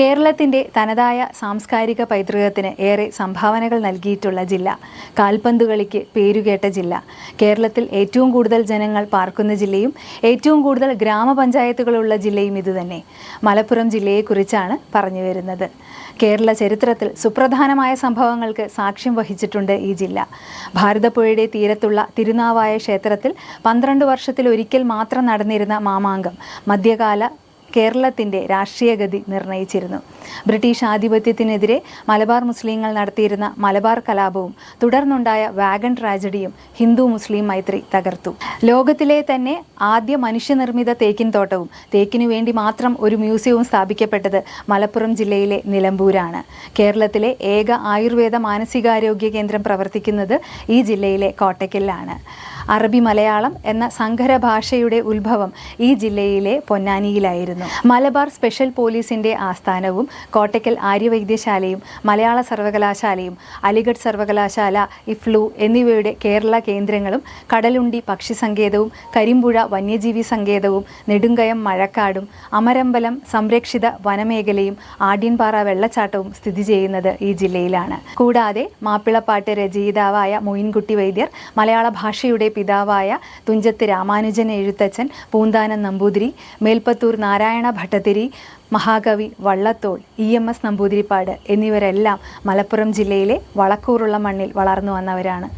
കേരളത്തിന്റെ തനതായ സാംസ്കാരിക പൈതൃകത്തിന് ഏറെ സംഭാവനകൾ നൽകിയിട്ടുള്ള ജില്ല കാൽപന്ത് കളിക്ക് പേരുകേട്ട ജില്ല. കേരളത്തിൽ ഏറ്റവും കൂടുതൽ ജനങ്ങൾ പാർക്കുന്ന ജില്ലയും ഏറ്റവും കൂടുതൽ ഗ്രാമപഞ്ചായത്തുകളുള്ള ജില്ലയും ഇതുതന്നെ. മലപ്പുറം ജില്ലയെക്കുറിച്ചാണ് പറഞ്ഞു വരുന്നത്. കേരള ചരിത്രത്തിൽ സുപ്രധാനമായ സംഭവങ്ങൾക്ക് സാക്ഷ്യം വഹിച്ചിട്ടുണ്ട് ഈ ജില്ല. ഭാരതപ്പുഴയുടെ തീരത്തുള്ള തിരുനാവായ ക്ഷേത്രത്തിൽ പന്ത്രണ്ട് വർഷത്തിൽ ഒരിക്കൽ മാത്രം നടന്നിരുന്ന മാമാങ്കം മധ്യകാല കേരളത്തിന്റെ രാഷ്ട്രീയഗതി നിർണയിച്ചിരുന്നു. ബ്രിട്ടീഷ് ആധിപത്യത്തിനെതിരെ മലബാർ മുസ്ലിങ്ങൾ നടത്തിയിരുന്ന മലബാർ കലാപവും തുടർന്നുണ്ടായ വാഗൺ ട്രാജഡിയും ഹിന്ദു മുസ്ലിം മൈത്രി തകർത്തു. ലോകത്തിലെ തന്നെ ആദ്യ മനുഷ്യനിർമ്മിത തേക്കിൻ തോട്ടവും തേക്കിനു വേണ്ടി മാത്രം ഒരു മ്യൂസിയവും സ്ഥാപിക്കപ്പെട്ടത് മലപ്പുറം ജില്ലയിലെ നിലമ്പൂരാണ്. കേരളത്തിലെ ഏക ആയുർവേദ മാനസികാരോഗ്യ കേന്ദ്രം പ്രവർത്തിക്കുന്നത് ഈ ജില്ലയിലെ കോട്ടയ്ക്കലിലാണ്. അറബി മലയാളം എന്ന സങ്കര ഭാഷയുടെ ഉത്ഭവം ഈ ജില്ലയിലെ പൊന്നാനിയിലായിരുന്നു. മലബാർ സ്പെഷ്യൽ പോലീസിന്റെ ആസ്ഥാനവും കോട്ടയ്ക്കൽ ആര്യവൈദ്യശാലയും മലയാള സർവകലാശാലയും അലിഗഡ് സർവകലാശാല ഇഫ്ലു എന്നിവയുടെ കേരള കേന്ദ്രങ്ങളും കടലുണ്ടി പക്ഷി സങ്കേതവും കരിമ്പുഴ വന്യജീവി സങ്കേതവും നെടുങ്കയം മഴക്കാടും അമരമ്പലം സംരക്ഷിത വനമേഖലയും ആഡ്യൻപാറ വെള്ളച്ചാട്ടവും സ്ഥിതി ചെയ്യുന്നത് ഈ ജില്ലയിലാണ്. കൂടാതെ മാപ്പിളപ്പാട്ട് രചയിതാവായ മൊയിൻകുട്ടി വൈദ്യർ മലയാള ഭാഷയുടെ പിതാവായ തുഞ്ചത്ത് രാമാനുജൻ എഴുത്തച്ഛൻ പൂന്താനം നമ്പൂതിരി മേൽപ്പത്തൂർ നാരായണ ഭട്ടതിരി മഹാകവി Vallathol E M S Namboodiripad എന്നിവരെല്ലാം Malappuram ജില്ലയിലെ വളക്കൂറുള്ള മണ്ണിൽ വളർന്നു വന്നവരാണ്.